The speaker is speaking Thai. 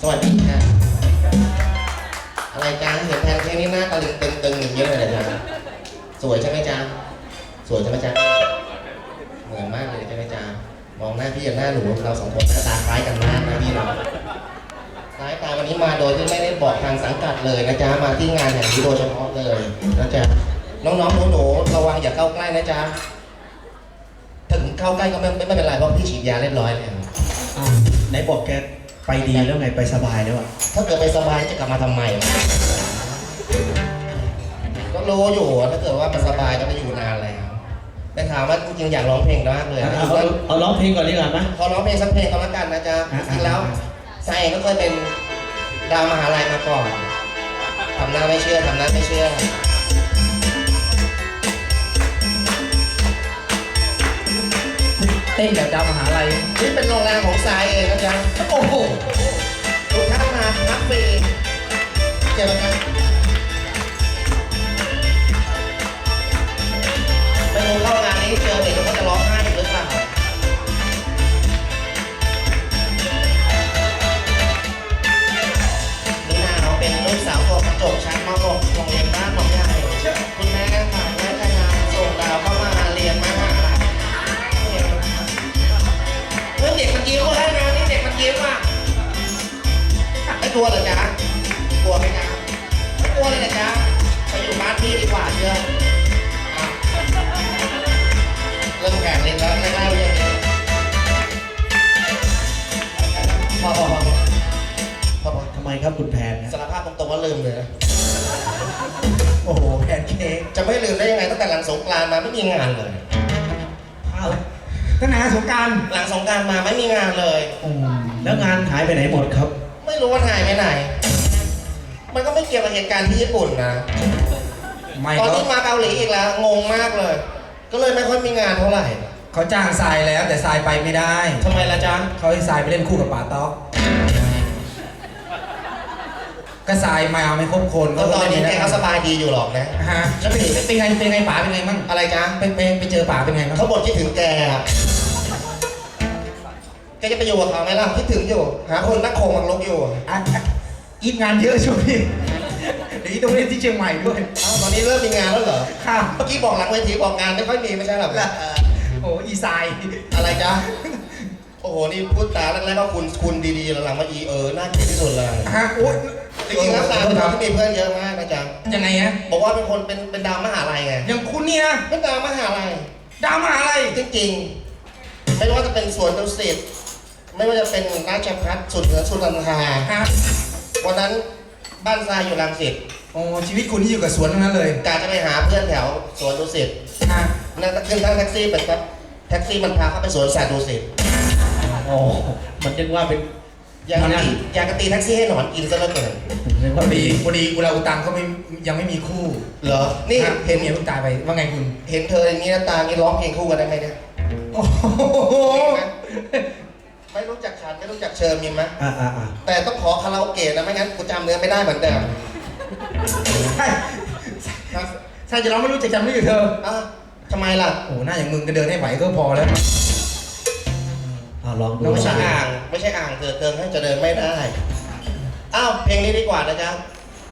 สวัสดีครับอะไรจ้าเห็นแทนแค่นี้หน้าตะลึงตึงๆอย่างนี้เลยเหจ้าสวยใช่ไหมจ้าสวยใช่ไหมจ้าเหมือนมากเลยใช่ไหมจ้ามองหน้าพี่กับหน้าหนูเราสองคนหน้าตาคล้ายกันมากนะพี่เราคล้ายตาวันนี้มาโดยที่ไม่ได้บอกทางสังกัดเลยนะจ๊ะมาที่งานแห่งนี้โดยเฉพาะเลยนะจ๊ะน้องๆหนูๆระวังอย่าเข้าใกล้นะจ๊ะถึงเข้าใกล้ก็ไม่ไม่เป็นไรเพราะพี่ฉีดยาเรียบร้อยแล้วไนบอกแก ไปดีแล้วไงไปสบายแล้วอะถ้าเกิดไปสบายจะกลับมาทำไมก็รู้อยู่ว่าถ้าเกิดว่าไปสบายจะไปอยู่นานแล้วแต่ถามว่าจริงๆอยากร้องเพลงมากเลยเอาเอาเอาร้องเพลงก่อนดีกว่าไหมพอร้องเพลงสักเพลงก็แล้วกันนะจ๊ะอะ จริงๆแล้วไซก็เคยเป็นดาวมหาลัยมาก่อนทำหน้าไม่เชื่อทำหน้าไม่เชื่อ เต้นแบบดาวมหาลัยนี่เป็นโรงแรมของทรายเองนะจ๊ะโอ้โหลูกท่ามาพักฟรีเจอกันไปดูเข้างานนี้เจอเด็กก็จะร้อง ลัวเหรอจ๊ะกลัวไหมจ๊ะไม่กลัวเลยนะจ๊ะไปอยู่บ้านพี่ดีกว่าเชื่ออะเริ่มแข่งเล่นแล้วไล่ๆเรื่องนี้พอพอพอพอพอทำไมครับคุณแพนสารภาพตรงๆว่าลืมเลยนะโอ้โหแพนเค้กจะไม่ลืมได้ยังไงตั้งแต่หลังสงกรานต์มาไม่มีงานเลย อ้าวตั้งนานสงกรารหลังสงกรานต์มาไม่มีงานเลย แล้วงานหายไปไหนหมดครับ ไม่รู้ว่าหายไปไหน มันก็ไม่เกี่ยวกับเหตุการณ์ที่ญี่ปุ่นนะ ไม่ตอนเขานี้มาเกาหลีอีกแล้ว งงมากเลย ก็เลยไม่ค่อยมีงานเท่าไหร่เขาจ้างทรายแล้วแต่ทรายไปไม่ได้ ทำไมล่ะจ๊ะ เขาให้ทรายไปเล่นคู่กับป่าต๊อกก็ทรายมาไม่ครบคนก็ตอนนี้ไม่แกได้ก็สบายดีอยู่หรอกนะ ฮะแล้วเป็นเป็นไงเป็นไงป๋าเป็นไงมั่งอะไรจ๊ะ ไปไปไปเจอป๋าเป็นไงมั่งเขาบ่นคิดถึงแกอะ แกจะไปอยู่กับเขาไหมล่ะคิดถึงอยู่ หาคนนักโคงมังลกอยู่อะอะอีทงานเยอะช่วงนี้เดี๋ยวอีทต้องเล่นที่เชียงใหม่ด้วยเอ้าตอนนี้เริ่มมีงานแล้วเหรอค่ะ เมื่อกี้บอกหลังเวทีบอกงานไม่ค่อยมีไม่ใช่หรอโอ้อีทรายอะไรจ๊ะโอ้โหนี่พูดตาแรกๆก็คุณคุณดีๆหลังๆมาอีเออน่าเกลียดที่สุดเลยฮะโอ้ยจริงๆแล้วตาเป็นคนที่มีเพื่อนเยอะมากนะจ๊ะยังไงฮะบอกว่าเป็นคนเป็นเป็นดาวมหาลัยไงอย่างคุณเนี่ยนะเป็นดาวมหาลัยดาวมหาลัยจริงๆไม่ว่าจะเป็นสวนดุสิต ไม่ว่าจะเป็นราชพัฒสุดเหนือสุดลำคาฮะวันนั้นบ้านทรายอยู่รังสิตโอ้ชีวิตคุณที่อยู่กับสวนทั้งนั้นเลยกาจะไปหาเพื่อนแถวสวนดุสิตฮะนั่งขึ้นทั้งแท็กซี่ไปครับแท็กซี่มันพาเข้าไปสวนสัตว์ดุสิตโอ้มันนึกว่าเป็นอยากจะตีอยากจะตีแท็กซี่ให้หนอนกินซะเหลือเกินนึกพว่าอมีดีพอดีอุราอุตังเขาไม่ยังไม่มีคู่ เหรอ นี่ฮะเห็นเมียเพิ่งตายไปว่าไงคุณ เห็นเธออย่างนี้นะตางี้ร้องเพลงคู่กันได้ไหมเนี่ยโอ้โหไม่ รู้จักฉันไม่รู้จักเชิญมีไหมอ่าอ่าอ่าแต่ต้องขอคาราโอเกะนะไม่งั้นกูจำเนื้อไม่ได้เหมือนเดิมใช่ใช่จะร้องไม่รู้จักจำไม่อยู่เธออ้าวทำไมล่ะโอ้หน้าอย่างมึงก็เดินให้ไหวก็พอแล้วอ่าลองดูไม่ใช่อ่าง ไม่ใช่อ่างเกิดเกินให้จะเดินไม่ได้อ้าวเพลงนี้ดีกว่านะจ๊ะ